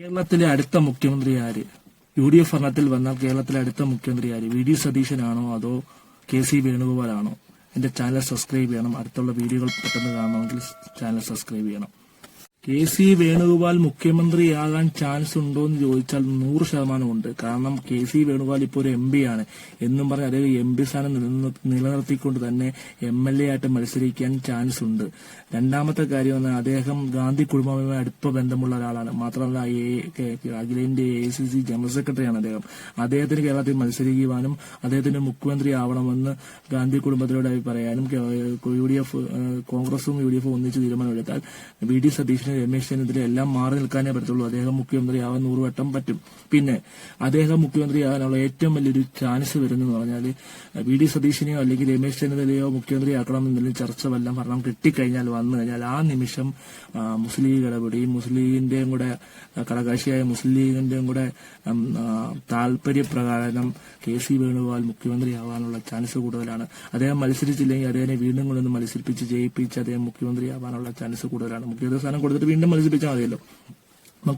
കേരളത്തിലെ അടുത്ത മുഖ്യമന്ത്രി ആര്? യു ഡി എഫ് ഭരണത്തിൽ വന്നാൽ കേരളത്തിലെ അടുത്ത മുഖ്യമന്ത്രി ആര്? വി ഡി സതീശനാണോ അതോ കെ സി വേണുഗോപാലാണോ? എന്റെ ചാനൽ സബ്സ്ക്രൈബ് ചെയ്യണം. അടുത്തുള്ള വീഡിയോകൾ പെട്ടെന്ന് കാണണമെങ്കിൽ ചാനൽ സബ്സ്ക്രൈബ് ചെയ്യണം. കെ സി വേണുഗോപാൽ മുഖ്യമന്ത്രിയാകാൻ ചാൻസ് ഉണ്ടോ എന്ന് ചോദിച്ചാൽ നൂറ് ശതമാനമുണ്ട്. കാരണം കെ സി വേണുഗോപാൽ ഇപ്പോൾ ഒരു എം പി ആണ്. എന്നും പറഞ്ഞ് അദ്ദേഹം എം പി സ്ഥാനം നിലനിർത്തിക്കൊണ്ട് തന്നെ എം എൽ എ ആയിട്ട് മത്സരിക്കാൻ ചാൻസ് ഉണ്ട്. രണ്ടാമത്തെ കാര്യം എന്ന് അദ്ദേഹം ഗാന്ധി കുടുംബവുമായി അടുപ്പ ബന്ധമുള്ള ഒരാളാണ്. മാത്രമല്ല അഖിലേന്ത്യ എ സി സി ജനറൽ സെക്രട്ടറിയാണ് അദ്ദേഹം. അദ്ദേഹത്തിന് കേരളത്തിൽ മത്സരിക്കുവാനും അദ്ദേഹത്തിന് മുഖ്യമന്ത്രി ആവണമെന്ന് ഗാന്ധി കുടുംബത്തിനോട് പറയാനും യു ഡി എഫ് കോൺഗ്രസും യു ഡി എഫും ഒന്നിച്ച് തീരുമാനമെടുത്താൽ വി ഡി സതീശന് രമേശ് ചെന്നിത്തല എല്ലാം മാറി നിൽക്കാനേ പറ്റത്തുള്ളൂ. അദ്ദേഹം മുഖ്യമന്ത്രിയാവാൻ നൂറുവട്ടം പറ്റും. പിന്നെ അദ്ദേഹം മുഖ്യമന്ത്രിയാകാനുള്ള ഏറ്റവും വലിയൊരു ചാൻസ് വരുന്നെന്ന് പറഞ്ഞാൽ വി ഡി സതീശിനെയോ അല്ലെങ്കിൽ രമേശ് ചെന്നിത്തലയോ മുഖ്യമന്ത്രിയാക്കണമെന്നുള്ള ചർച്ച വല്ലതും ഭരണം കിട്ടിക്കഴിഞ്ഞാൽ വന്നു കഴിഞ്ഞാൽ ആ നിമിഷം മുസ്ലിം ലീഗ് ഇടപെടുകയും മുസ്ലിം ലീഗിന്റെയും കൂടെ കടകാശിയായ മുസ്ലിം ലീഗിന്റെയും കൂടെ താല്പര്യപ്രകാരം കെ സി വേണുഗോപാൽ മുഖ്യമന്ത്രിയാവാനുള്ള ചാൻസ് കൂടുതലാണ്. അദ്ദേഹം മത്സരിച്ചില്ലെങ്കിൽ അദ്ദേഹത്തെ വീണ്ടും കൊണ്ടുവന്ന് മത്സരിപ്പിച്ച് ജയിപ്പിച്ച് അദ്ദേഹം മുഖ്യമന്ത്രിയാവാനുള്ള ചാൻസ് കൂടുതലാണ്. മുഖ്യമന്ത്രി സ്ഥാനം കൊടുത്തിട്ട് വീണ്ടും മത്സരിപ്പിച്ചാൽ മതിയല്ലോ.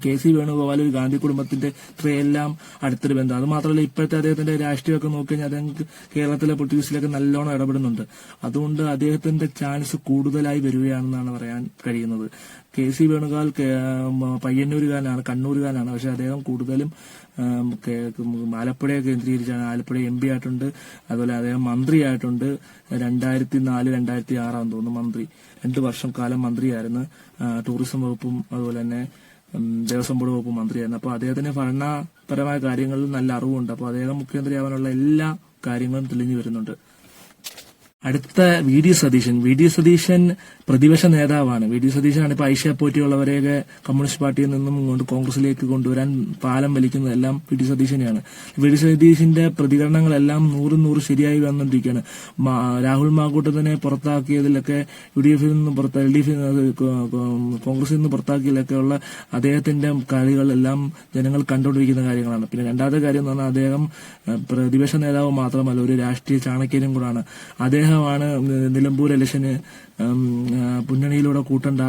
കെ സി വേണുഗോപാൽ ഒരു ഗാന്ധി കുടുംബത്തിന്റെ ഇത്രയെല്ലാം അടുത്തൊരു ബന്ധം. അത് മാത്രമല്ല ഇപ്പോഴത്തെ അദ്ദേഹത്തിന്റെ രാഷ്ട്രീയമൊക്കെ നോക്കിക്കഴിഞ്ഞാൽ അദ്ദേഹം കേരളത്തിലെ പൊളിറ്റിക്സിലൊക്കെ നല്ലോണം ഇടപെടുന്നുണ്ട്. അതുകൊണ്ട് അദ്ദേഹത്തിന്റെ ചാൻസ് കൂടുതലായി വരികയാണെന്നാണ് പറയാൻ കഴിയുന്നത്. കെ സി വേണുഗോപാൽ പയ്യന്നൂരുകാരനാണ് കണ്ണൂരുകാരനാണ്. പക്ഷെ അദ്ദേഹം കൂടുതലും ആലപ്പുഴയെ കേന്ദ്രീകരിച്ചാണ്. ആലപ്പുഴ എം പി ആയിട്ടുണ്ട്. അതുപോലെ അദ്ദേഹം മന്ത്രിയായിട്ടുണ്ട്. രണ്ടായിരത്തി നാല് രണ്ടായിരത്തി ആറാന്ന് തോന്നുന്നു മന്ത്രി. രണ്ടു വർഷം കാലം മന്ത്രിയായിരുന്നു. ടൂറിസം വകുപ്പും അതുപോലെ തന്നെ ദേവസ്വം ബോർഡ് വകുപ്പ് മന്ത്രിയായിരുന്നു. അപ്പോൾ അദ്ദേഹത്തിന് ഭരണപരമായ കാര്യങ്ങളിൽ നല്ല അറിവുണ്ട്. അപ്പോൾ അദ്ദേഹം മുഖ്യമന്ത്രിയാവാനുള്ള എല്ലാ കാര്യങ്ങളും തെളിഞ്ഞു വരുന്നുണ്ട്. അടുത്ത V D Satheesan. V D Satheesan പ്രതിപക്ഷ നേതാവാണ്. വി ഡി സതീശനാണ് ഇപ്പൊ ഐഷ്യ പോറ്റിയുള്ളവരെയൊക്കെ കമ്മ്യൂണിസ്റ്റ് പാർട്ടിയിൽ നിന്നും ഇങ്ങോട്ട് കോൺഗ്രസിലേക്ക് കൊണ്ടുവരാൻ പാലം വലിക്കുന്നതെല്ലാം വി ഡി സതീശനെയാണ്. വി ഡി സതീശിന്റെ പ്രതികരണങ്ങളെല്ലാം നൂറ് നൂറ് ശരിയായി വന്നുകൊണ്ടിരിക്കുകയാണ്. രാഹുൽ മാക്കൂട്ടത്തിനെ പുറത്താക്കിയതിലൊക്കെ യു ഡി എഫിൽ നിന്ന് പുറത്ത് എൽ ഡി എഫിൽ കോൺഗ്രസിൽ നിന്ന് പുറത്താക്കിയതിലൊക്കെ ഉള്ള അദ്ദേഹത്തിന്റെ കളികളെല്ലാം ജനങ്ങൾ കണ്ടുകൊണ്ടിരിക്കുന്ന കാര്യങ്ങളാണ്. പിന്നെ രണ്ടാമത്തെ കാര്യം എന്ന് പറഞ്ഞാൽ അദ്ദേഹം പ്രതിപക്ഷ നേതാവ് മാത്രമല്ല ഒരു രാഷ്ട്രീയ ചാണക്യനും കൂടാണ്. അദ്ദേഹമാണ് നിലമ്പൂർ ആ, മുന്നണിയിലൂടെ കൂട്ടണ്ട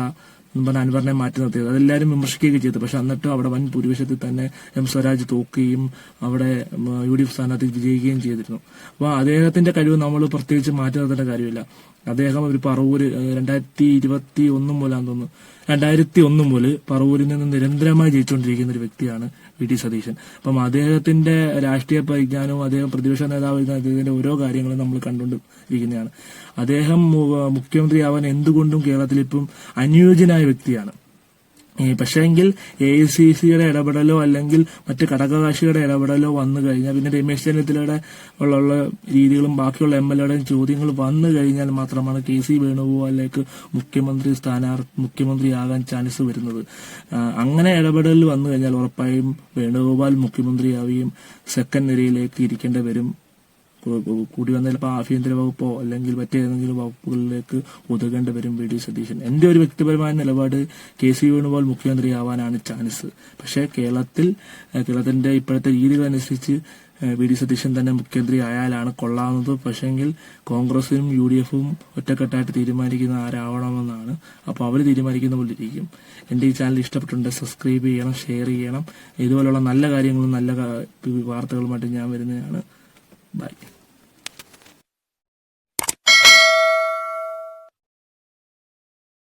എന്ന് പറഞ്ഞ അൻവറിനെ മാറ്റി നിർത്തിയത്. അതെല്ലാവരും വിമർശിക്കുകയൊക്കെ ചെയ്തു. പക്ഷെ എന്നിട്ടും അവിടെ വൻ ഭൂരിപക്ഷത്തിൽ തന്നെ എം സ്വരാജ് തോക്കുകയും അവിടെ യു ഡി എഫ് സ്ഥാനാർത്ഥി വിജയിക്കുകയും ചെയ്തിരുന്നു. അപ്പോൾ അദ്ദേഹത്തിന്റെ കഴിവ് നമ്മൾ പ്രത്യേകിച്ച് മാറ്റി നിർത്തേണ്ട കാര്യമില്ല. അദ്ദേഹം ഒരു പറവൂര് രണ്ടായിരത്തി ഇരുപത്തി ഒന്ന് മുതലാന്ന് തോന്നുന്നു. രണ്ടായിരത്തി ഒന്ന് മുതൽ പറവൂരിൽ നിന്ന് നിരന്തരമായി ജയിച്ചുകൊണ്ടിരിക്കുന്ന ഒരു വ്യക്തിയാണ് വി ടി സതീശൻ. അപ്പം അദ്ദേഹത്തിന്റെ രാഷ്ട്രീയ പരിജ്ഞാനവും അദ്ദേഹം പ്രതിപക്ഷ നേതാവ് അദ്ദേഹത്തിന്റെ ഓരോ കാര്യങ്ങളും നമ്മൾ കണ്ടുകൊണ്ടിരിക്കുന്നതാണ്. അദ്ദേഹം മുഖ്യമന്ത്രി മുഖ്യമന്ത്രിയാവാൻ എന്തുകൊണ്ടും കേരളത്തിൽ ഇപ്പം അനുയോജ്യനായ വ്യക്തിയാണ്. പക്ഷേങ്കിൽ എ ഐ സി സിയുടെ ഇടപെടലോ അല്ലെങ്കിൽ മറ്റ് ഘടകകക്ഷിയുടെ ഇടപെടലോ വന്നു കഴിഞ്ഞാൽ പിന്നെ രമേശ് ചെന്നിത്തലയുടെ ഉള്ള രീതികളും ബാക്കിയുള്ള എം എൽ എയുടെയും ചോദ്യങ്ങൾ വന്നു കഴിഞ്ഞാൽ മാത്രമാണ് കെ സി വേണുഗോപാലിലേക്ക് മുഖ്യമന്ത്രി സ്ഥാനാർത്ഥി മുഖ്യമന്ത്രിയാകാൻ ചാൻസ് വരുന്നത്. അങ്ങനെ ഇടപെടൽ വന്നു കഴിഞ്ഞാൽ ഉറപ്പായും വേണുഗോപാൽ മുഖ്യമന്ത്രിയാവുകയും സെക്കൻഡ് നിരയിലേക്ക് ഇരിക്കേണ്ടി വരും കൂടി വന്ന ചിലപ്പോൾ ആഭ്യന്തര വകുപ്പോ അല്ലെങ്കിൽ മറ്റേതെങ്കിലും വകുപ്പുകളിലേക്ക് ഒതുകേണ്ടി വരും വി ഡി സതീശൻ. എന്റെ ഒരു വ്യക്തിപരമായ നിലപാട് കെ സി വേണുഗോപാൽ മുഖ്യമന്ത്രിയാവാനാണ് ചാൻസ്. പക്ഷേ കേരളത്തിൽ കേരളത്തിന്റെ ഇപ്പോഴത്തെ രീതികൾ അനുസരിച്ച് വി ഡി സതീശൻ തന്നെ മുഖ്യമന്ത്രി ആയാലാണ് കൊള്ളാവുന്നത്. പക്ഷേങ്കിൽ കോൺഗ്രസും യു ഡി എഫും ഒറ്റക്കെട്ടായിട്ട് തീരുമാനിക്കുന്ന ആരാവണമെന്നാണ് അപ്പോൾ അവർ തീരുമാനിക്കുന്ന പോലെ ഇരിക്കും എന്റെ ഈ ചാനൽ ഇഷ്ടപ്പെട്ടിട്ടുണ്ട് സബ്സ്ക്രൈബ് ചെയ്യണം ഷെയർ ചെയ്യണം. ഇതുപോലുള്ള നല്ല കാര്യങ്ങളും നല്ല വാർത്തകളുമായിട്ട് ഞാൻ വരുന്നതാണ്. Bye.